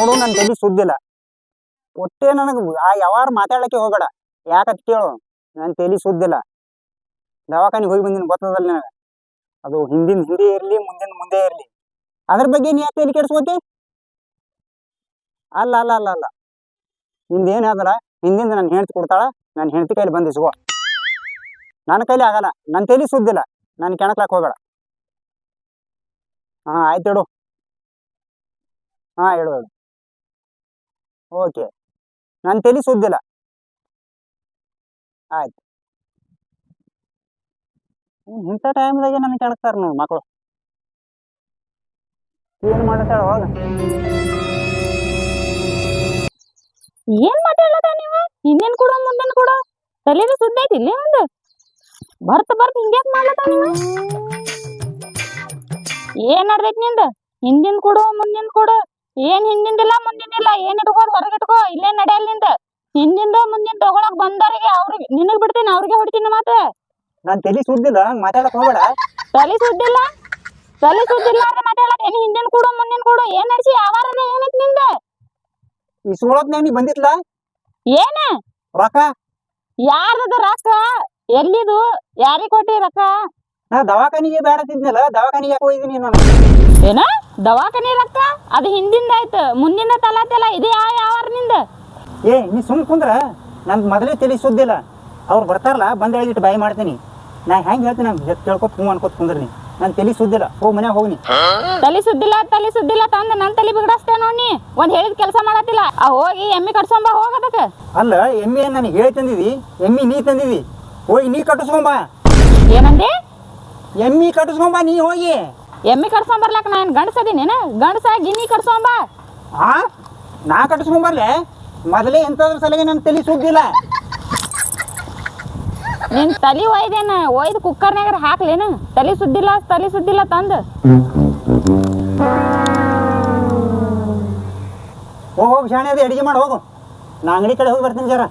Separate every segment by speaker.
Speaker 1: ನೋಡು ನನ್ನ ತಲೆ ಸುದ್ದಿಲ್ಲ. ಒಟ್ಟೆ ನನಗೆ ಆ ಯಾವಾರ ಮಾತಾಡಕ್ಕೆ ಹೋಗಬೇಡ. ಯಾಕತ್ ಕೇಳು? ನನ್ನ ತಲೆ ಸುದ್ದಿಲ್ಲ. ದವಾಖಾನಿಗೆ ಹೋಗಿ ಬಂದಿನಿ ಗೊತ್ತದಲ್ಲ ನನಗೆ. ಅದು ಹಿಂದಿನ ಹಿಂದೆ ಇರಲಿ, ಮುಂದಿನ ಮುಂದೆ ಇರಲಿ. ಅದ್ರ ಬಗ್ಗೆ ನೀ ಯಾಕೆ ತಲೆ ಕೆಡಿಸ್ಕೋತಿ? ಅಲ್ಲ ಅಲ್ಲ ಅಲ್ಲ ಅಲ್ಲ. ನಿಂದೇನು ಆದ್ರ ಹಿಂದಿಂದ ನನ್ನ ಹೆಂಡತಿ ಕೊಡ್ತಾಳ ನನ್ನ ಹೆಣ್ತಿ ಕೈಲಿ ಬಂದು ಇಸ್ಕೋ. ನನ್ನ ಕೈಲಿ ಆಗಲ್ಲ. ನನ್ನ ತಲೆ ಸುದ್ದಿಲ್ಲ. ನಾನು ಕೆಣಕ್ಲಾಕ್ ಹೋಗಬೇಡ. ಹಾ, ಆಯ್ತು ಇಡು. ಹಾ ಹೇಳು ಹೇಳು ಓಕೆ ನನ್ನ ತಲೆ ಸುದ್ದಿಲ್ಲ ಆಯ್ತು ಇಂಥ ಟೈಮ್ದಾಗೆ ನನಗೆ ಕೇಳ್ತಾರೆ ನೋಡಿ ಮಕ್ಕಳು ಏನು ಮಾಡ್ತಾಳ ಹೋಗ
Speaker 2: ಏನ್ ಮಾತಾಡ್ಲತ್ತ ನೀವು? ಹಿಂದಿನ ಕೂಡ, ಮುಂದಿನ ಕೂಡ? ತಲೆದು ಸುದ್ದಿ ಐತಿ ಇಲ್ಲೇ ಒಂದು? ಬರ್ತ ಬರ್ತ ಹಿಂಗ್ಯಾಕ್ ಮಾಡ್ಲತ್ತ ನೀವು? ಏನ್ ನಡ್ದೈತಿ ನಿಂದ? ಹಿಂದಿನ ಕೊಡು, ಮುಂದಿನ ಕೊಡು. ಏನ್ ಹಿಂದಿಂದಿಲ್ಲ ಮುಂದಿಂದಿಲ್ಲ ಏನ್ ಇಟ್ಕೋದ್ ಹೊರಗೆ ಇಟ್ಕೋ ಇಲ್ಲೇ ನಡೆಯಲ್ನಿಂದ. ಹಿಂದಿಂದ ಮುಂದಿನ ತಗೊಳಕ್ ಬಂದವ್ರಿಗೆ ಅವ್ರಿಗೆ ನಿನಗ್ ಬಿಡ್ತೀನಿ ಅವ್ರಿಗೆ ಹೊಡಿತೀನಿ ಮಾತು.
Speaker 1: ನಾನ್ ತಲೆ ಸುದ್ದಿಲ್ಲ ಮಾತಾಡಕ್ ಹೋಗ್ಬೇಡ.
Speaker 2: ತಲೆ ಸುದ್ದಿಲ್ಲ? ತಲೆ ಸುದ್ದಿಲ್ಲ ಅಂದ್ರೆ ಮಾತಾಡಕ್ ಏನ್ ಹಿಂದಿನ ಕೊಡು ಮುಂದಿನ ಕೊಡು? ಏನ್ ನಡ್ಸಿ ಯಾವಾರ ಏನಕ್ನಿಂದ?
Speaker 1: ಇಸ್ಕೊಳತ್ನಾಗ ನೀ ಬಂದಿತ್ಲ
Speaker 2: ಏನ?
Speaker 1: ರೊಕ್ಕ?
Speaker 2: ಯಾರದ ರೊಕ್ಕ? ಎಲ್ಲಿದು? ಯಾರಿಗ್ ಕೊಟ್ಟಿ ರೊಕ್ಕ?
Speaker 1: ನಾ ದವಾಖಾನಿಗೆ ಬೇಡ ತಿದ್ನಲ್ಲ ದವಾಖಾನಿಗೆ ಯಾಕೆ ಹೋಗಿದ್ದೀನಿ ನಾನು?
Speaker 2: ಏನ? ದವಾಖಾನಿ ರೊಕ್ಕ ಅದು ಹಿಂದಿಂದ ಆಯ್ತು. ಮುಂದಿನ ತಲಾತೆಲ್ಲ ಇದೇ ಯಾವ ಯಾವಾರನಿಂದ?
Speaker 1: ಏ ನೀ ಸುಮ್ ಕುಂದ್ರ. ನಂದು ಮೊದಲೇ ತಲೆ ಸುದ್ದಿಲ್ಲ ಅವ್ರು ಬರ್ತಾರಲ್ಲ ಬಂದ ಹೇಳಿಟ್ಟು ಬಾಯಿ ಮಾಡ್ತೀನಿ. ನಾ ಹೆಂಗ್ ಹೇಳ್ತೀನಿ ನಾನು ತಿಳ್ಕೊತ ಹ್ಞೂ ಅನ್ಕೋತ ಕುಂದ್ರಿ ನನ್ನ ತಲೆ ಸುದ್ದಿಲ್ಲ ಹೋಗ್ ಮನ್ಯಾಗ ಹೋಗ್ನಿ.
Speaker 2: ತಲೆ ಸುದ್ದಿಲ್ಲ ತಲೆ ಸುದ್ದಿಲ್ಲ ತಂದ ನನ್ನ ತಲೆ ಬಿಗಡಸ್ತೇ ನೋಡಿ ಒಂದ್ ಹೇಳಿದ ಕೆಲಸ ಮಾಡತ್ತಿಲ್ಲ. ಆ ಹೋಗಿ ಎಮ್ಮಿ ಕಟ್ಸೊಂಬ ಹೋಗದಕ್ಕ
Speaker 1: ಅಲ್ಲ ಎಮ್ಮಿ ನನಗೆ ಹೇಳಿ ತಂದಿದಿ? ಎಮ್ಮಿ ನೀ ತಂದಿದಿ. ಹೋಗಿ ನೀ ಕಟ್ಟಿಸ್ಕೊಂಬ
Speaker 2: ಏನಂದಿ?
Speaker 1: ಎಮ್ಮಿ ಕಟ್ಟಿಸ್ಕೊಂಬಾ ನೀ ಹೋಗಿ.
Speaker 2: ಎಮ್ಮಿ ಕಟ್ಸೊಂಬರ್ಲಕ್ಕ ನಾ ಏನ್ ಗಂಡಸದಿನೇನ ಗಂಡಸ ಗಿನ್ನಿ ಕಟ್ಸೊಂಬ
Speaker 1: ಆ? ನಾ ಕಟ್ಸ್ಕೊಂಬರ್ಲೆ ಮೊದಲೇ ಎಂತದ್ರ ಸಲಗೆ ನನ್ನ ತಲೆ ಸುದ್ದಿಲ್ಲ
Speaker 2: ನಿನ್ ತಲಿ ಒಯ್ದೇನ? ಒಯ್ದು ಕುಕ್ಕರ್ನಾಗ ಹಾಕ್ಲೇನ? ತಲೆ ಸುದ್ದಿಲ್ಲ ತಲೆ ಸುದ್ದಿಲ್ಲ ತಂದ.
Speaker 1: ಹೋಗಿ ಹೋಗಿ ಶಾಣೆ ಅದು ಅಡಿಗೆ ಮಾಡಿ ಹೋಗು. ನಾ ಅಂಗಡಿ ಕಡೆ ಹೋಗಿ ಬರ್ತೀನಿ ಜರ.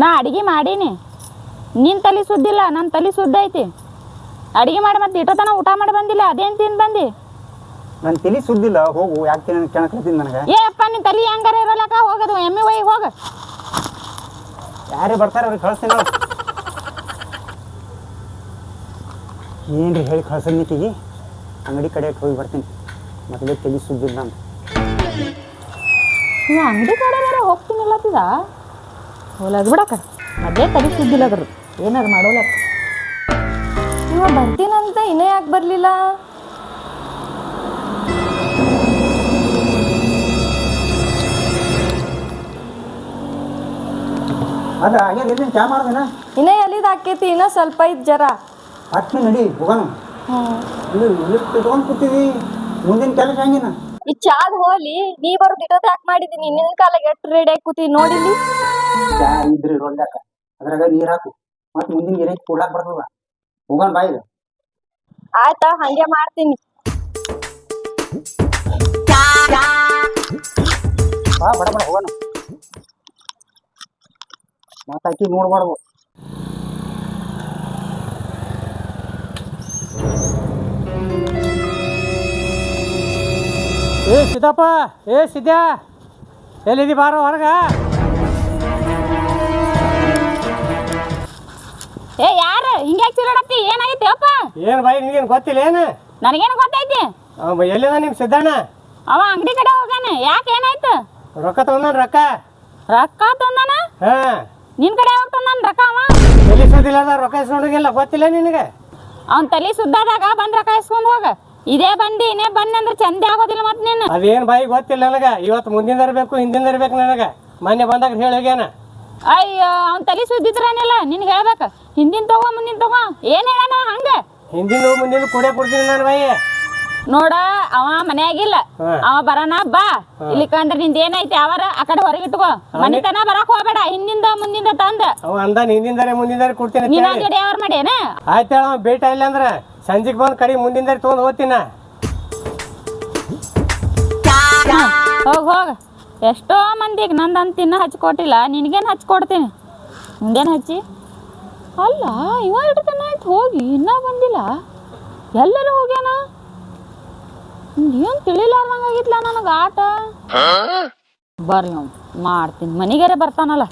Speaker 2: ನಾ ಅಡಿಗೆ ಮಾಡೀನಿ. ನಿನ್ ತಲೆ ಸುದ್ದಿಲ್ಲ ನನ್ನ ತಲೆ ಸುದ್ದ ಐತಿ. ಅಡಿಗೆ ಮಾಡಿ ಮತ್ತೆ ಇಟ್ಟತನ ಊಟ ಮಾಡಿ ಬಂದಿಲ್ಲ ಅದೇನ್ ತಿನ್ ಬಂದಿ?
Speaker 1: ನನ್ನ ತಲೆ ಸುದ್ದಿಲ್ಲ ಹೋಗು ಯಾಕೆ ನನಗೆ ಕೆಣಕ್ಲತ್ತೀನಿ ನನಗೆ?
Speaker 2: ಏ ಅಪ್ಪ ನಿನ್ ತಲೆ ಹೆಂಗಾರ ಇರಲಕ್ಕ ಹೋಗದು ಎಮ್ಮೆ ಒಯ್ಯಿ ಹೋಗ.
Speaker 1: ಯಾರೇ ಬರ್ತಾರೆ ಅವ್ರಿಗೆ ಕಳಿಸ್ತೀನಿ ಏನ್ರಿ ಹೇಳಿ ಕಳ್ಸನ್ನಿಕ್ಕಿಗೆ ಅಂಗಡಿ ಕಡೆ ಹೋಗಿ ಬರ್ತೀನಿ. ಮೊದಲೇ ತಲೆ ಸುದ್ದಿಲ್ಲ ನಾನು
Speaker 2: ನೀ ಅಂಗಡಿ ಕಡೆ ಬೇರೆ ಹೋಗ್ತೀನಿಲ್ಲತ್ತಿದ ಹೋಲದ್ ಬಿಡಕ್ಕ. ಅದೇ ತಲೆ ಸುದ್ದಿಲ್ಲ ಅದ್ರ ಏನಾರು ಮಾಡೋಲಕ್ಕ
Speaker 3: ಇವ ಬರ್ತೀನಂತ ಇನ್ನೇ ಯಾಕೆ ಬರಲಿಲ್ಲ?
Speaker 1: ಅದ ಹಾಗೆ ಎಲ್ಲಿ ಚಾ ಮಾಡ್ದೇನ?
Speaker 3: ಇನ್ನೇ ಎಲ್ಲಿದ್ ಹಾಕೈತಿ ಇನ್ನೂ ಸ್ವಲ್ಪ ಐತ್ ಜರ.
Speaker 1: ಹತ್ತು ನಡಿ ಹೋಗೋಣ. ಇಲ್ಲಿ ಇಲ್ಲಿ ಇಟ್ಕೊಂಡು ಕೂತೀವಿ ಮುಂದಿನ ಕೆಲಸ ಹಂಗಿನ?
Speaker 3: ಈ ಚಾದ್ ಹೋಲಿ ನೀ ಬರೋದ್ ಇರೋದ್ ಯಾಕೆ ಮಾಡಿದೀನಿ? ನಿನ್ನ ಕಾಲಾಗ ಎಷ್ಟು ರೆಡಿ ಆಗಿ ಕೂತಿ ನೋಡಿಲಿ
Speaker 1: ಚಾ ಇದ್ರಿ ರೊಂಡಾಕ ಅದ್ರಾಗ ನೀರ್ ಹಾಕು. ಮತ್ತೆ ಮುಂದಿನ ಗಿರಾಕಿ ಕೂಡಾಕ್ ಬರ್ತದ. ಹೋಗೋಣ ಬಾಯಿಗೆ
Speaker 3: ಆಯ್ತಾ ಹಂಗೆ ಮಾಡ್ತೀನಿ.
Speaker 1: ಬಾ ಬಡ ಬಡ ಹೋಗೋಣ. ಮಾತಾಕಿ ನೋಡ್ಬಾರ್ದು
Speaker 4: ಏ ಸಿದ್ದಪ್ಪ ಏ ಸಿದ್ಯಾ ಎಲ್ಲಿದಿ ಬಾರೋ ಹೊರಗ?
Speaker 2: ಏ ಯಾರು? ಹಿಂಗ್ಯಾಕ್ ಚಿರಾಡತ್ತಿ ಏನಾಗೈತಿ ಅಪ್ಪ.
Speaker 4: ಏನು ಬಾಯಿ ನಿನಗೇನು ಗೊತ್ತಿಲ್ಲ ಏನು?
Speaker 2: ನನಗೇನು ಗೊತ್ತೈತಿ?
Speaker 4: ಎಲ್ಲಿದ ನಿಮ್ಮ ಸಿದ್ದಣ್ಣ?
Speaker 2: ಅವ ಅಂಗಡಿ ಕಡೆ ಹೋಗಾನ ಯಾಕೆ ಏನಾಯ್ತು?
Speaker 4: ರೊಕ್ಕ ತಗೊಂಡಾನ ರೊಕ್ಕ?
Speaker 2: ರೊಕ್ಕ ತಂದಾನ?
Speaker 4: ಹಾ.
Speaker 2: ನಿನ್ ಕಡೆ ಯಾವಾಗ ತಂದಾನ ರೊಕ್ಕ ಅವ?
Speaker 4: ಎಲ್ಲಿ ಸುದ್ದಿಲ್ಲ ಅದ ರೊಕ್ಕ ಇಸ್ಕೊಂಡೋಗಿಲ್ಲ ಗೊತ್ತಿಲ್ಲ ನಿನಗೆ?
Speaker 2: ಅವ್ನ ತಲೆ ಸುದ್ದಾದಾಗ ಬಂದ್ ರೊಕ್ಕ ಇಸ್ಕೊಂಡ್ ಹೋಗ. ಇದೇ ಬಂದಿ ಇನ್ನೇ ಬಂದಿ ಅಂದ್ರೆ ಚಂದ ಆಗೋದಿಲ್ಲ ಮತ್ ನೀನು
Speaker 4: ಅದೇನು ಬಾಯಿ ಗೊತ್ತಿಲ್ಲ ನನಗೆ. ಇವತ್ತು ಮುಂದಿನ ಇರಬೇಕು ಹಿಂದಿನ ಇರಬೇಕು ನನಗೆ. ಮೊನ್ನೆ ಬಂದಾಗ ಹೇಳಿ ಹೋಗ್ಯಾನ
Speaker 2: ಅಯ್ಯೋ ಅವ್ನ ತಲೆ ಸುದ್ದಿದ್ರನಿಲ್ಲ? ನಿನ್ಗೆ ಹೇಳ್ಬೇಕು. ಹಿಂದಿನ ತಗೋ ಮುಂದಿನ ತಗೋ. ಏನ್ ಹೇಳಣ ಹಂಗ?
Speaker 4: ಹಿಂದಿನ ಮುಂದಿನ ಕೊಡೆ ಕೊಡ್ತೀನಿ ನಾನು ಬಾಯಿ.
Speaker 2: ನೋಡ ಅವ ಮನ್ಯಾಗಿಲ್ಲ. ಅವ ಬರನ ಬಾ. ಇಲ್ಲಿ ಕಂಡ್ರೆ ನಿಂದ ಏನೈತಿ ಅವರ? ಆ ಕಡೆ ಹೊರಗೆ ಇಟ್ಕೋ. ಮನಿತನ ಬರಕ್ ಹೋಗ್ಬೇಡ ಹಿಂದಿಂದ ಮುಂದಿಂದ ತಂದ.
Speaker 4: ಅವ ಅಂದಾನ ಹಿಂದಿಂದಾರೆ ಮುಂದಿಂದಾರೆ ಕೊಡ್ತೀನಿ
Speaker 2: ನೀನ. ಜೋಡಿ ಮಾಡ್ಯಾನ?
Speaker 4: ಆಯ್ತು ಹೇಳ ಬೇಟ ಇಲ್ಲ ಅಂದ್ರೆ. ಸಂಜೆಗೆ ಬಂದ್ ಕಡಿ ಮುಂದಿಂದಾರೆ ತಗೊಂಡ್ ಹೋಗ್ತೀನ
Speaker 2: ಹೋಗ್ ಹೋಗ. ಎಷ್ಟೋ ಮಂದಿಗೆ ನಂದಂತ ತಿನ್ನ ಹಚ್ಕೊಟ್ಟಿಲ್ಲ ನಿನಗೇನು ಹಚ್ಕೊಡ್ತೀನಿ? ಮುಂದೇನು ಹಚ್ಚಿ? ಅಲ್ಲ ಇವ ತನ ಆಯ್ತು ಹೋಗಿ ಇನ್ನೂ ಬಂದಿಲ್ಲ. ಎಲ್ಲರೂ ಹೋಗ್ಯಾನ? ಏನು ತಿಳಿಲಾರ್ದಂಗ ನನಗೆ ಆಟ? ಬರ್ರಿ ಅವ್ನು ಮಾಡ್ತೀನಿ. ಮನೆಗೇರೆ ಬರ್ತಾನಲ್ಲ.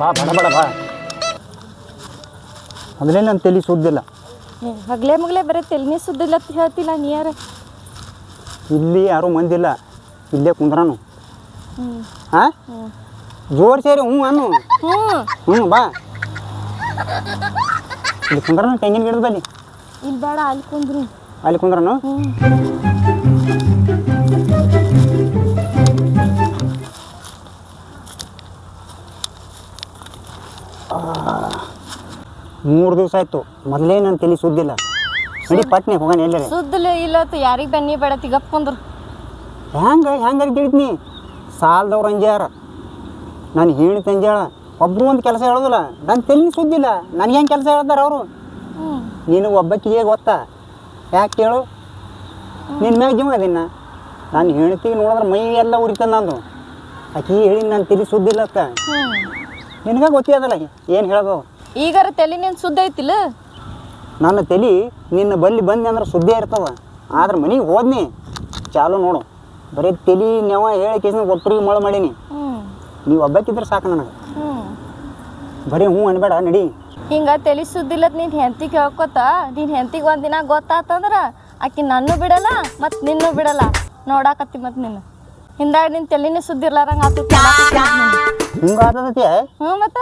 Speaker 1: ಬಾ ಬಡ ಬಡ ಬಾ. ಮೊದಲೇ ನನ್ನ ತಲೆ ಸುದ್ದಿಲ್ಲ.
Speaker 3: ಹಗ್ಲೇ ಮಗ್ಲೇ ಬರೀ ತೆಲಿನೇ ಸುದ್ದಿಲ್ಲ ಅಂತ ಹೇಳ್ತಿಲ್ಲ ನೀ ಯಾರ?
Speaker 1: ಇಲ್ಲಿ ಯಾರೂ ಮಂದಿಲ್ಲ. ಇಲ್ಲೇ ಕುಂದ್ರಾನು. ಹಾಂ ಜೋರ್ ಸೇರಿ ಹ್ಞೂ ಅನ್ನು. ಹ್ಞೂ ಬಾ. ಇಲ್ಲಿ ಕುಂದ್ರನು ತೆಂಗಿನ ಗಿಡದ ಬಲ್ಲಿ
Speaker 3: ಇಲ್ಲಿ ಬೇಡ ಅಲ್ಲಿ ಕುಂದ್ರು.
Speaker 1: ಅಲ್ಲಿ ಕುಂದ್ರನು? ಮೂರು ದಿವಸ ಆಯಿತು. ಮೊದಲೇ ನಾನು ತಲೆ ಸುದ್ದಿಲ್ಲ. ನಡಿ ಪಟ್ನೆ ಹೋಗೋಣ ಎಲ್ಲರೇ.
Speaker 3: ಸುದ್ದಿಲ್ಲ ಇಲ್ಲತ್ತು ಯಾರಿಗೆ ಬೆನ್ನಿ ಬೇಡ ತಿಗಪ್ ಕುಂದ್ರು.
Speaker 1: ಹೆಂಗೆ ಹೆಂಗಾರ ಕೇಳ್ತೀನಿ ಸಾಲದವ್ರು ಅಂಜಾರ. ನಾನು ಹೇಳಿ ತಂಜಾಳ ಒಬ್ರು ಒಂದು ಕೆಲಸ ಹೇಳೋದಿಲ್ಲ. ನನ್ನ ತಲೆ ಸುದ್ದಿಲ್ಲ ನನಗೆ ಹೆಂಗೆ ಕೆಲಸ ಹೇಳ್ತಾರೆ ಅವರು? ನೀನು ಒಬ್ಬಕ್ಕಿಗೆ ಗೊತ್ತಾ ಯಾಕೆ ಕೇಳು? ನಿನ್ನ ಮ್ಯಾಗ ಜೀವ ಅದಿನ್ನ ನಾನು ಹೇಳ್ತೀವಿ ನೋಡಿದ್ರೆ ಮೈ ಎಲ್ಲ ಉರಿತದ ನಂದು. ಆಕಿ ಹೇಳಿ ನಾನು ತಲೆ ಸುದ್ದಿಲ್ಲ ಅತ್ತ ನಿನಗೆ ಗೊತ್ತಿದಲ್ಲ ಏನು ಹೇಳೋದು?
Speaker 3: ಈಗಾರ ತಲೆ ನಿನ್ ಸುದ್ದಿ ಐತಿಲ್ಲ?
Speaker 1: ನನ್ನ ತಲೆ ನಿನ್ನ ಬಲ್ಲಿ ಬಂದೆ ಅಂದ್ರೆ ಸುದ್ದಿ ಇರ್ತವೆ. ಆದ್ರೆ ಮನೆಗೆ ಹೋದ್ನಿ. ಚಾಲು ನೋಡು. ಬರೀ ತಲೆ ನೆವ ಹೇಳಿ ಕೇಸಿನ ಒಟ್ಟರಿಗೆ ಮಳೆ ಮಾಡೀನಿ.
Speaker 3: ನೀ
Speaker 1: ನೀವು ಒಬ್ಬಕ್ಕಿದ್ರೆ ಸಾಕು ನನಗೆ. ಬರೀ ಹ್ಞೂ ಅನ್ಬೇಡ ನಡಿ.
Speaker 3: ಹಿಂಗ ತಲೆ ಸುದ್ದಿಲ್ಲತ್ ನೀನ್ ಹೆಂತಿ ಕೇಳ್ಕೊತ ನೀನ್ ಒಂದು ಒಂದಿನ ಗೊತ್ತಾತಂದ್ರೆ ಆಕಿ ನನ್ನ ಬಿಡಲ್ಲ ಮತ್ತು ನಿನ್ನೂ ಬಿಡಲ್ಲ. ನೋಡಾಕತ್ತಿ ಮತ್ತು ನಿನ್ನ. ಹಿಂದಾಗ ನಿನ್ನ ತಲೆನೇ ಸುದ್ದಿರ್ಲಾರಂಗ ಆತು
Speaker 1: ಹಿಂಗೆ ಆತದತಿ.
Speaker 3: ಹ್ಞೂ ಮತ್ತ?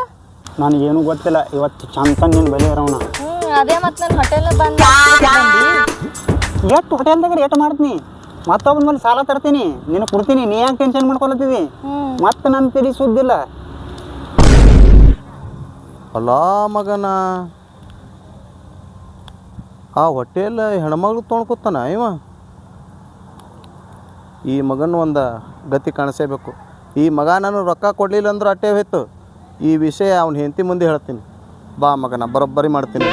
Speaker 1: ನನಗೇನು ಗೊತ್ತಿಲ್ಲ. ಇವತ್ತು ಚಂದ ನಿನ್ನ ಬಲಿ ಇರೋಣ
Speaker 3: ಅದೇ ಮತ್ತೆ ನನ್ನ ಹೋಟೆಲ್ ಬಂದ.
Speaker 1: ಎಷ್ಟು ಹೋಟೆಲ್ದಾಗ ರೇಟ್ ಮಾಡ್ತೀನಿ? ಮತ್ತೊಬ್ಬನ ಮೇಲೆ ಸಾಲ ತರ್ತೀನಿ. ನಿನ್ನ ಕೊಡ್ತೀನಿ. ನೀ ಯಾಕೆ ಟೆನ್ಷನ್ ಮಾಡ್ಕೊಳತ್ತಿದಿ?
Speaker 3: ಹ್ಮ್.
Speaker 1: ಮತ್ತೆ ನನ್ನ ತೀರಿ ಸುದ್ದಿಲ್ಲ
Speaker 5: ಅಲ್ಲ ಮಗನ. ಆ ಹೋಟೆಲ್ ಹೆಣ್ಮಗಳು ತೊಳ್ಕೊತಾನ ಇವ? ಈ ಮಗನ ಒಂದು ಗತಿ ಕಾಣಿಸೇಬೇಕು. ಈ ಮಗ ನಾನು ರೊಕ್ಕ ಕೊಡಲಿಲ್ಲ ಅಂದ್ರೆ ಅಟ್ಟೆ ಹೋಯ್ತು. ಈ ವಿಷಯ ಅವ್ನ ಹೆಂಡತಿ ಮುಂದೆ ಹೇಳ್ತೀನಿ. ಬಾ ಮಗನ ಬರೋಬ್ಬರಿ ಮಾಡ್ತೀನಿ.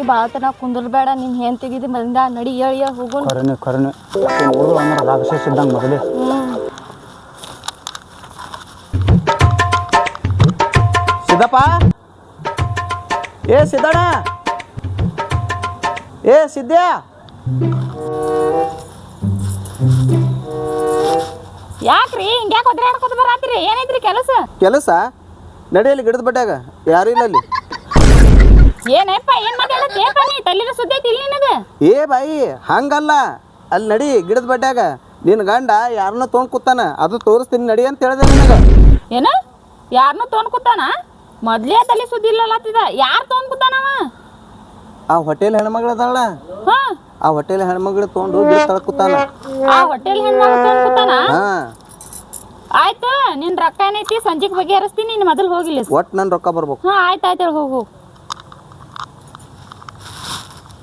Speaker 3: ಇಲ್ಲಿ ಭಾಳ ತನ ಕುಂದ್ರಬೇಡ ನಿನ್ ತೆಗಿದಿ ಮಲಿಂದ ನಡಿ ಹೇಳಿ ಹೋಗು
Speaker 1: ಕರೆನೆ ಕರೆನೆ. ನೋಡು ಅಂದ್ರೆ ರಾಕ್ಷಸ ಇದ್ದಂಗೆ ಮೊದಲೇ.
Speaker 5: ಸಿದ್ದಪ್ಪ? ಏ ಸಿದ್ದಣ್ಣ? ಏ ಸಿದ್ದ್ಯಾ?
Speaker 2: ಯಾಕ್ರಿ? ಹಿಂಗ್ಯಾಕ್ ಒದ್ರಾಡ್ಕೊತ ಬರಾತ್ರಿ? ಏನೈತ್ರಿ ಕೆಲಸ?
Speaker 5: ಕೆಲಸ? ನಡೆಯಲಿ ಗಿಡದ ಬಡ್ಡ್ಯಾಗ ಯಾರು ಇಲ್ಲ ಅಲ್ಲಿ.
Speaker 2: ಏನಪ್ಪ ಏನ್ ಮಾತಾಡತ್ತೇಪ ನೀ ತಲ್ಲಿನ ಸುದ್ದಿ ಐತಿ ಇಲ್ಲಿ ನಿನಗ?
Speaker 5: ಏ ಬಾಯಿ ಹಂಗಲ್ಲ. ಅಲ್ಲಿ ನಡಿ ಗಿಡದ ಬಡ್ಡ್ಯಾಗ ನಿನ್ನ ಗಂಡ ಯಾರನ್ನ ತೊಗೊಂಡ್ ಕೂತಾನ. ಅದು ತೋರಿಸ್ತೀನಿ ನಡಿ ಅಂತ ಹೇಳಿದೆ ನಿನಗ.
Speaker 2: ಏನ? ಯಾರನ್ನ ತೊಗೊಂಡ್ ಕೂತಾನ? ಮೊದ್ಲೇ ತಲೆ ಸುದ್ದಿ ಇಲ್ಲ ಯಾರು ತೊಗೊಂಡ್ ಕೂತಾನವ
Speaker 5: ಆ ಹೋಟೆಲ್ ಹೆಣ್ಮಗಳ ಅದಾಳ.
Speaker 2: ಹಾ.
Speaker 5: ಆ ಹೋಟೆಲ್ ಹೆಣ್ಮಗಳು ತೊಗೊಂಡು ಗಿಡ ತಳಕ್ ಕೂತಾನ.
Speaker 2: ಆ ಹೋಟೆಲ್ ಹೆಣ್ಮಗ ತೊಗೊಂಡ್ ಕೂತಾನ?
Speaker 5: ಹಾ.
Speaker 2: ಆಯ್ತು ನಿನ್ ರೊಕ್ಕ ಏನೈತಿ ಸಂಜೆಗ್ ಬಗೆಹರಿಸ್ತೀನಿ ನೀನ್ ಮೊದಲು ಹೋಗಿಲ್ಲ.
Speaker 5: ಒಟ್ಟು ನನ್ ರೊಕ್ಕ ಬರ್ಬೇಕು.
Speaker 2: ಹಾ ಆಯ್ತು ಆಯ್ತು ಹೇಳಿ ಹೋಗು.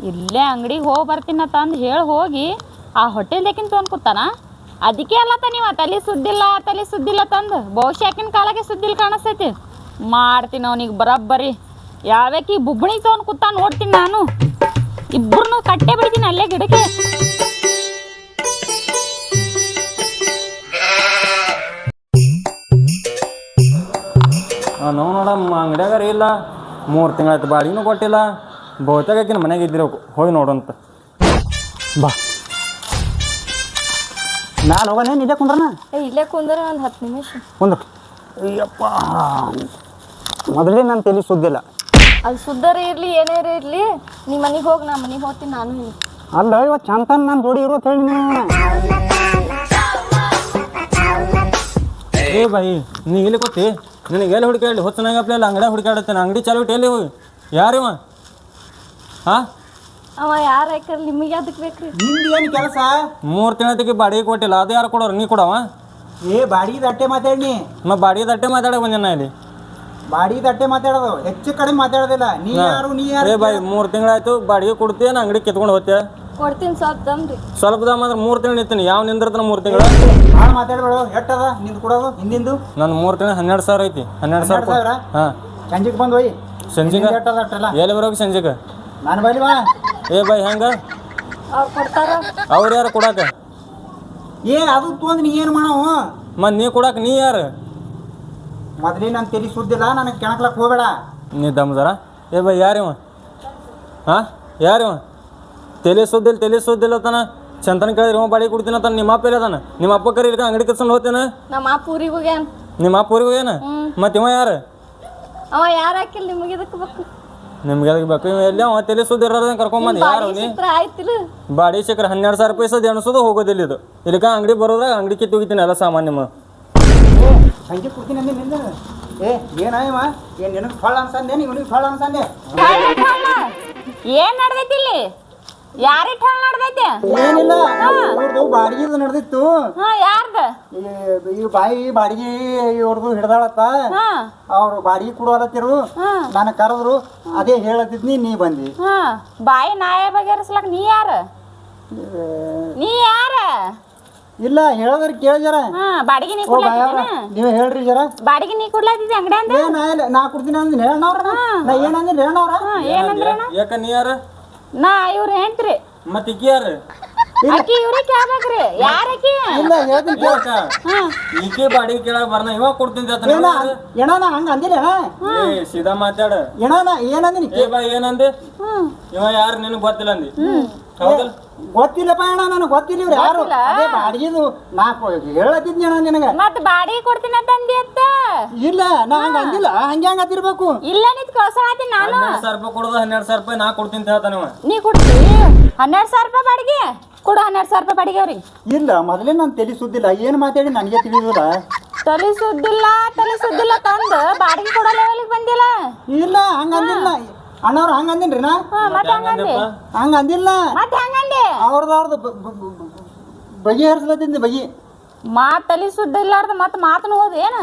Speaker 2: ಇಲ್ಲೇ ಅಂಗಡಿಗೆ ಹೋಗಿ ಬರ್ತೀನ ತಂದು ಹೇಳಿ ಹೋಗಿ ಆ ಹೋಟೆಲ್ದಾಕಿನ ತೊಗೊಂಡ್ ಕೂತಾನ? ಅದಕ್ಕೆ ಅಲ್ಲತ್ತ ನೀವು ತಲೆ ಸುದ್ದಿಲ್ಲ ತಲೆ ಸುದ್ದಿಲ್ಲ ತಂದು. ಬಹುಶಃ ಯಾಕಿನ ಕಾಲಾಗೆ ಸುದ್ದಿಲ್ಲ ಕಾಣಿಸ್ತೈತಿ. ಮಾಡ್ತೀನಿ ಅವನಿಗೆ ಬರಬ್ಬರಿ. ಯಾವ್ಯಾಕಿ ಬುಬ್ಬಣಿಗೆ ತೊಗೊಂಡು ನೋಡ್ತೀನಿ ನಾನು. ಇಬ್ಬರನ್ನೂ ಕಟ್ಟೆ ಬಿಡ್ತೀನಿ ಅಲ್ಲೇ ಗಿಡಕ್ಕೆ.
Speaker 6: ನೋಡಮ್ಮ, ಅಂಗಡಿಯಾಗ ರೀ ಇಲ್ಲ. ಮೂರು ತಿಂಗಳಾಯ್ತು ಬಾಡಿಗೆನೂ ಕೊಟ್ಟಿಲ್ಲ. ಬಹುತೇಕ ಆಕಿನ ಮನೆಗೆ ಇದ್ದಿರಬೇಕು ಹೋಗಿ ನೋಡೋಂತ
Speaker 1: ಬಾ. ನಾನು ಹೋಗೋಣ ಏನು ಕುಂದ್ರನ
Speaker 3: ಏ ಇಲ್ಲೇ ಕುಂದ್ರ ಒಂದು ಹತ್ತು ನಿಮಿಷ.
Speaker 1: ಕುಂದ್ರ. ಅಯ್ಯಪ್ಪ. ಮೊದಲೇ ನನ್ನ ತಲೆ ಸುದ್ದಿಲ್ಲ.
Speaker 3: ಅಲ್ಲಿ ಸುದ್ದರ ಇರಲಿ ಏನೇ ಇರಲಿ ನೀ ಮನೆಗೆ ಹೋಗಿ ನಾ ಮನೆಗೆ ಹೋಗ್ತೀನಿ ನಾನು ಇಲ್ಲಿ.
Speaker 1: ಅಲ್ಲ ಇವತ್ತು ಚಂತನ್ ನಾನು ಜೋಡಿ ಇರೋ ಹೇಳಿ
Speaker 6: ಏ ಬಾಯಿ ನೀ ಇಲ್ಲಿ ಕೊತ್ತಿ ನಿನಗೆ ಎಲ್ಲಿ ಹುಡುಕಾಡಿ ಹೊತ್ತನಾಗಪ್ಲೆ ಇಲ್ಲ ಅಂಗಡಿ ಹುಡುಕಾಡತ್ತೆ ಅಂಗಡಿ ಚಾಲು ಇಟ್ಟು ಎಲ್ಲಿ ಹೋಗಿ? ಯಾರಿವ? ಹಾಂ?
Speaker 3: ಅವ ಯಾರ ಯಾಕರ್ ನಿಮಗೆ ಅದಕ್ಕೆ ಬೇಕ್ರಿ?
Speaker 1: ನಿಂದು ಏನು ಕೆಲಸ?
Speaker 6: ಮೂರು ತಿಂಗಳಿಗೆ ಬಾಡಿಗೆ ಕೊಟ್ಟಿಲ್ಲ ಅದು ಯಾರು ಕೊಡೋರು? ನೀ ಕೊಡವ?
Speaker 1: ಏ ಬಾಡಿಗೆ ದಟ್ಟೆ ಮಾತಾಡಿ
Speaker 6: ಮ ಬಾಡಿಗೆ ದಟ್ಟೆ ಮಾತಾಡಕ್ಕೆ ಬಂದೆ ನಾ ಇಲ್ಲಿ.
Speaker 1: ಬಾಡಿಗೆ ದಟ್ಟೆ ಮಾತಾಡೋದು ಹೆಚ್ಚು ಕಡಿಮೆ ಮಾತಾಡೋದಿಲ್ಲ. ನೀ ಯಾರು ನೀ ಯಾರು
Speaker 6: ಏ ಬಾಯಿ ಮೂರು ತಿಂಗಳಾಯ್ತು ಬಾಡಿಗೆ ಕೊಡ್ತೀಯ ಅಂಗಡಿ ಕಿತ್ಕೊಂಡು ಹೋಗ್ತೀಯ
Speaker 3: ಕೊಡ್ತೀನಿ ಸ್ವಲ್ಪ ತಂದ್ರಿ
Speaker 6: ಸ್ವಲ್ಪ ದಾಮ ಅಂದ್ರೆ ಮೂರು ತಿಂಗಳು ನಿಂತೀನಿ. ಯಾವ ನಿಂದಿರ್ತನ ಮೂರು ತಿಂಗಳು?
Speaker 1: ಭಾಳ ಮಾತಾಡ್ಬೇಡ ಎಟ್ಟದ? ನಿಂದು ಕೊಡೋದು ಹಿಂದಿಂದು?
Speaker 6: ನನ್ನ ಮೂರು ತಿಂಗಳು ಹನ್ನೆರಡು ಸಾವಿರ ಐತಿ. ಹನ್ನೆರಡು ಸಾವಿರ ಹಾಂ.
Speaker 1: ಸಂಜೆಗೆ ಬಂದು ಹೋಯ್.
Speaker 6: ಸಂಜೆಗೆ? ಎಲ್ಲಿ ಬರೋಕೆ ಸಂಜೆಗೆ?
Speaker 1: ನಾನು ಬೈಲಿ ಬಾ.
Speaker 6: ಏ ಬೈ ಹೆಂಗ?
Speaker 3: ಅವ್ರು ಕೊಡ್ತಾರ.
Speaker 6: ಅವ್ರು ಯಾರು ಕೊಡಾಕ
Speaker 1: ಏ ಅದು ತೊಂದ್ ನೀ ಏನು ಮಾಡವು
Speaker 6: ಮತ್ ನೀ ಕೊಡಾಕ ನೀ ಯಾರು?
Speaker 1: ಮೊದಲೇ ನಾನು ತಲೆ ಸುದ್ದಿಲ್ಲ ನನಗೆ ಕೆಣಕ್ಲಕ್ಕೆ ಹೋಗಬೇಡ.
Speaker 6: ನೀ ದಮ್ದಾರ ಏ ಬೈ ಯಾರಿವ ಹಾಂ? ಯಾರಿವ ತಲೆ ಸುದ್ದಿಲ್ಲ ತಲೆ ಸುದ್ದಿಲ್ಲ ತಾನ ಚಂತನ ಕೇಳಿದ್ರೆ ಇವ ಬಾಡಿ ಕೊಡ್ತೀನಿ ತನ್ನ ನಿಮ್ಮ ಅಪ್ಪ ಇಲ್ಲ ತಾನ ನಿಮ್ಮ ಅಪ್ಪ ಕರಿ ಇಲ್ಕ ಅಂಗಡಿ ಕರ್ಸೊಂಡು ಹೋಗ್ತೇನೆ?
Speaker 3: ನಮ್ಮ ಅಪ್ಪ ಊರಿಗೆ ಹೋಗ್ಯಾನ.
Speaker 6: ನಿಮ್ಮ ಅಪ್ಪ ಊರಿಗೆ ಏನು ಮತ್ತೆ ಇವ ಯಾರು?
Speaker 3: ಅವ ಯಾರು ಹಾಕಿಲ್ಲ ನಿಮಗೆ ಇದಕ್ಕೆ ಬೇಕು?
Speaker 6: ನಿಮ್ಗೆ ಅದಕ್ಕೆ ಬೇಕು. ಎಲ್ಲ ಎಲ್ಲಿ ಅವ ತಲೆ ಸುದ್ದಿ ಕರ್ಕೊಂಬಂದು ಯಾರು
Speaker 3: ಆಯ್ತಿಲ್ಲ.
Speaker 6: ಬಾಡಿ ಸಿಕ್ಕರೆ ಹನ್ನೆರಡು ಸಾವಿರ ರೂಪಾಯಿ ಸದ್ಯ ಎಣಸೋದು ಹೋಗೋದಿಲ್ಲ ಇದು. ಇಲ್ಲಿಕ ಅಂಗಡಿ ಬರೋದ್ರಾಗ ಅಂಗಡಿ ಕಿತ್ತು ಹೋಗಿತೀನಿ ಎಲ್ಲ ಸಾಮಾನ್ಯ ನಿಮ್ಮ
Speaker 1: ಸಂಜೆ ಕೊಡ್ತೀನಿ ಅಂದೆ ನಿಂದ. ಏ ಏನಾಯಮ್ಮ ಏನ್ ನಿನಗೆ ಫಳ ಅನ್ಸಂದೆ ಇವನಿಗೆ ಫಳ ಅನ್ಸಂದೆ.
Speaker 2: ಏನ್ ನಡ್ದೈತಿ ಇಲ್ಲಿ? ಯಾರಿಟ್ ಹಂಗ್ ನಡ್ದೈತಿ?
Speaker 1: ಏನಿಲ್ಲ ಇವ್ರದ್ದು ಬಾಡಿಗೆದು ನಡೆದಿತ್ತು.
Speaker 2: ಹಾ ಯಾರ್ದ?
Speaker 1: ಈ ಬಾಯಿ ಬಾಡಿಗೆ ಇವ್ರದ್ದು ಹಿಡ್ದಾಳತ್ತ
Speaker 2: ಹಾ.
Speaker 1: ಅವ್ರು ಬಾಡಿಗೆ ಕೊಡುವಲತ್ತಿರು. ನಾನು ಕರೆದ್ರು ಅದೇ ಹೇಳತ್ತಿದ್ನಿ ನೀ ಬಂದಿ.
Speaker 2: ಹಾ. ಬಾಯಿ ನಾಯ ಬಗೆಹರಿಸ್ಲಕ್ ನೀ ಯಾರ? ನೀ ಯಾರ?
Speaker 1: ಇಲ್ಲ ಹೇಳದ್ರ ಕೇಳಿಜರ
Speaker 2: ಹಾ ಬಾಡಿಗೆ ನೀ ಕೊಡ್ಲಾತಿದ್ದೇನ
Speaker 1: ಹೇಳ್ರಿ ಜರ.
Speaker 2: ಬಾಡಿಗೆ ನೀ ಕೊಡ್ಲಾತಿದ್ದೆ ಅಂಗಡಿ ಅಂದ?
Speaker 1: ನಾ ಇಲ್ಲ ನಾ ಕೊಡ್ತೀನಿ ಅಂದ್ರೆ ಹೇಳಣ್ಣವ್ರ ನಾ. ಏನಂದಿನಿ ಹೇಳನವ್ರ?
Speaker 2: ಏನಂದ್ರೇನ?
Speaker 6: ಯಾಕ ನೀ ಯಾರು?
Speaker 2: ನಾ ಇವ್ರ ಹೆಂಡ್ರಿ
Speaker 6: ಮತ್ತೆ ಇಕ್ಕಿ ಯಾರು?
Speaker 2: ಅಕ್ಕಿ ಇವ್ರಿಗೆ ಕೇಳ್ಬೇಕ್ರಿ. ಯಾರಕ್ಕಿ
Speaker 1: ಇಲ್ಲ ಹೇಳ್ತೀನಿ ಕೇಳ
Speaker 6: ಈಕೆ ಬಾಡಿಗೆ ಕೇಳಕ್ ಬರ್ನ ಇವಾಗ ಕೊಡ್ತೀನಿ ಅಂತ
Speaker 1: ಏನ ಏನ ನಾ ಹಂಗ ಅಂದಿಲ್ಲ
Speaker 6: ಏ ಸೀದಾ ಮಾತಾಡ.
Speaker 1: ಏನೋ ನಾ ಏನಂದಿನಿ?
Speaker 6: ಏ ಬಾ ಏನಂದೆ? ಇವ ಯಾರು ನಿನಗೆ ಗೊತ್ತಿಲ್ಲ ಅಂದಿ? ಹೌದಲ್ಲ
Speaker 1: ಗೊತ್ತಿಲ್ಲಪ್ಪ ಅಣ್ಣ ನನಗೆ ಗೊತ್ತಿಲ್ಲ ಇವ್ರು ಯಾರು. ಅದೇ ಬಾಡಿಗೆದು ನಾ ಹೇಳತ್ತಿದ್ನಿ ಅಣ್ಣ ನಿನಗೆ.
Speaker 2: ಮತ್ ಬಾಡಿಗೆ ಕೊಡ್ತೀನಿ ಅಂತ ಅಂದಿ ಅತ್ತ?
Speaker 1: ಇಲ್ಲ ನಾ ಹಂಗ ಅಂದಿಲ್ಲ. ಹಂಗೆ ಹಂಗ ಹತ್ತಿರ್ಬೇಕು.
Speaker 2: ಇಲ್ಲ ನಿಂತ್ ಕಳ್ಸಳಾತೀನಿ ನಾನು.
Speaker 6: ಹನ್ನೆರಡು ಸಾವಿರ ರೂಪಾಯಿ ಕೊಡೋದು ಹನ್ನೆರಡು ಸಾವಿರ ರೂಪಾಯಿ ನಾ ಕೊಡ್ತೀನಿ ಅಂತ ಹೇಳ್ತಾನೆ
Speaker 2: ನೀ ಕೊಡ್ತಿ? ಹನ್ನೆರಡು ಸಾವಿರ ರೂಪಾಯಿ ಬಾಡಿಗೆ? ಕೊಡು ಹನ್ನೆರಡು ಸಾವಿರ ರೂಪಾಯಿ ಬಾಡಿಗೆ ಅವ್ರಿಗೆ.
Speaker 1: ಇಲ್ಲ ಮೊದಲೇ ನಾನು ತಲೆ ಸುದ್ದಿಲ್ಲ ಏನು ಮಾತಾಡಿ ನನಗೆ ತಿಳಿದಿಲ್ಲ
Speaker 2: ತಲೆ ಸುದ್ದಿಲ್ಲ ತಲೆ ಸುದ್ದಿಲ್ಲ ತಂದು. ಬಾಡಿಗೆ ಕೊಡೋ ಲೆವೆಲ್ಗೆ ಬಂದಿಲ್ಲ.
Speaker 1: ಇಲ್ಲ ಹಂಗ ಅಂದಿಲ್ಲ. ಅಣ್ಣವ್ರು ಹಂಗ ಅಂದಿನ್ರಿ ನಾ?
Speaker 2: ಹಾ ಮತ್ತೆ ಹಂಗಂದೆ
Speaker 1: ಹಂಗ ಅಂದಿಲ್ಲ.
Speaker 2: ಮತ್ತೆ ಹಂಗಂದೆ
Speaker 1: ಅವ್ರದ್ದು ಬಗೆಹರಿಸ್ಲತ್ತಿದ್ದೆ ಬಗೆ
Speaker 2: ತಲೆ ಸುದ್ದಿ ಇಲ್ಲಾರ್ದ ಮತ್ತೆ ಮಾತನ್ನು ಹೋದ ಏನು?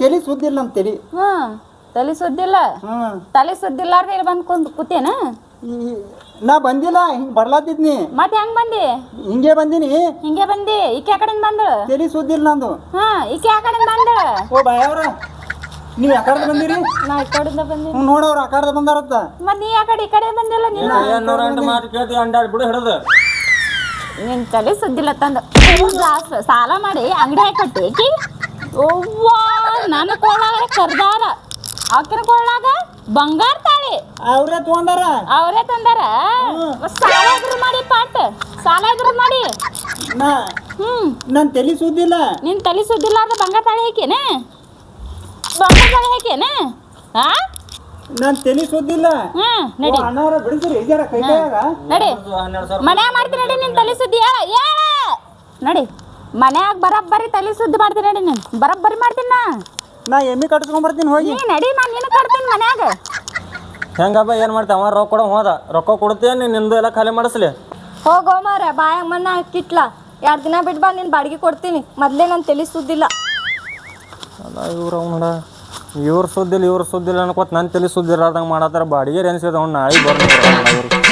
Speaker 1: ತಲೆ ಸುದ್ದಿಲ್ಲ ನಮ್ಮ ತಲೆ.
Speaker 2: ಹ್ಮ್ ತಲೆ ಸುದ್ದಿಲ್ಲ ತಲೆ ಸುದ್ದಿಲ್ಲಾರ್ದ ಇಲ್ಲಿ ಬಂದು ಕುಂದು ಕೂತೇನ?
Speaker 1: ನಾ ಬಂದಿಲ್ಲ ಹಿಂಗೆ ಬರ್ಲಾತಿದ್ನಿ.
Speaker 2: ಮತ್ತೆ ಹೆಂಗ್ ಬಂದಿ?
Speaker 1: ಹಿಂಗೆ ಬಂದಿನಿ.
Speaker 2: ಹಿಂಗೆ ಬಂದಿ? ಈಕೆ ಆ ಕಡೆಯಿಂದ ಬಂದಳು?
Speaker 1: ತಲೆ ಸುದ್ದಿಲ್ಲ ನಂದು.
Speaker 2: ಹಾ ಈಕೆ ಆ ಕಡೆಯಿಂದ ಬಂದಳು.
Speaker 1: ಓ ಬಾಯವ್ರ ನೀವು ಯಾಕಡೆ ಬಂದಿರಿ?
Speaker 2: ನಾ ಈ ಕಡೆಯಿಂದ ಬಂದಿ
Speaker 1: ನೋಡೋರು ನೋಡವ್ರು ಆ ಕಡೆ ಬಂದಾರತ್ತ
Speaker 2: ಮತ್ತೆ ನೀ ಆ ಕಡೆ ಈ ಕಡೆ ಬಂದಿಲ್ಲ
Speaker 6: ಎಂಟು ಮಾತು ಅಂಡಾಡ್ ಬಿಡು ಹಿಡಿದು.
Speaker 2: ನಿನ್ ತಲೆ ಸುದ್ದಿಲ್ಲ ತಂದ. ಸಾಲ ಮಾಡಿ ಅಂಗಡಿ ಹಾಕಿ ಕೊಟ್ಟಿ ಅವ್ವಾ ನನ್ನ ಕೊಳ್ಳಾಗ ಕರ್ದಾರ. ಆಕಿನ ಕೊಳ್ಳಾಗ ಬಂಗಾರ ತಾಳಿ.
Speaker 1: ಅವ್ರೇ ತಗೊಂಡಾರ?
Speaker 2: ಅವರೇ ತಂದಾರ. ಸಾಲ ಇದ್ರು ಮಾಡಿ ಪಾಟ್. ಸಾಲ ಎದುರು ಮಾಡಿ.
Speaker 1: ನಾ
Speaker 2: ಹ್ಮ್.
Speaker 1: ನನ್ ತಲೆ ಸುದ್ದಿಲ್ಲ.
Speaker 2: ನಿನ್ ತಲೆ ಅಂದ್ರೆ ಬಂಗಾರ ತಾಳಿ ಹಾಕೇನೆ ತಾಳಿ ಹಾಕೇನೆ ಹಾ
Speaker 1: ನಾನು ತಲೆ ಸುದ್ದಿಲ್ಲ
Speaker 2: ನಡಿ
Speaker 1: ಕೈಯಾಗ
Speaker 2: ನಡಿ ಮನ್ಯಾಗ ಮಾಡ್ತೀನಿ ನಡಿ ನಿನ್ ತಲೆ ಸುದ್ದಿ ನಡಿ ಮನ್ಯಾಗ ಬರಬ್ಬರಿ ತಲೆ ಸುದ್ದಿ ಮಾಡ್ತೀನಿ ನಡಿ ನೀನು ಬರಬ್ಬರಿ ಮಾಡ್ತೀನಿ ನಾ
Speaker 1: ನಾ ಎಮ್ಮಿ ಕಟ್ಸ್ಕೊಂಬರ್ತೀನಿ ಹೋಗಿ
Speaker 2: ನೀ ನಡಿ ನಾನು ನಿನ್ನ ಕಟ್ತೀನಿ ಮನ್ಯಾಗ
Speaker 6: ಹೆಂಗಪ್ಪ ಏನು ಮಾಡ್ತೀವಿ ಅವ ರೊಕ್ಕ ಕೊಡೋ ಹೋದ ರೊಕ್ಕ ಕೊಡ್ತೀಯ ನಿಂದು ಎಲ್ಲ ಖಾಲಿ ಮಾಡಿಸ್ಲಿ
Speaker 3: ಹೋಗೋ ಮಾರ ಬಾಯಾಗ ಮನ್ನ ಕಿಟ್ಲ ಎರಡು ದಿನ ಬಿಟ್ಟು ಬಾ ನೀನು ಬಾಡಿಗೆ ಕೊಡ್ತೀನಿ ಮೊದಲೇ ನಾನು ತಲೆ ಸುದ್ದಿಲ್ಲ
Speaker 6: ಅಲ್ಲ, ಇವ್ರು ಅವ್ನಡ ನೋಡ. ಇವ್ರ ಸುದ್ದಿಲ್ಲ ಇವ್ರ ಸುದ್ದಿಲ್ಲ ಅನ್ಕೋತ ನನ್ನ ತಲೆ ಸುದ್ದಿ ಮಾಡತಾರ ಮಾಡತ್ತಾರ. ಬಾಡಿಗೆ ಎನ್ಸಿದ ಅವ್ನು ನಾಳೆ ಬರ್ತಾರೆ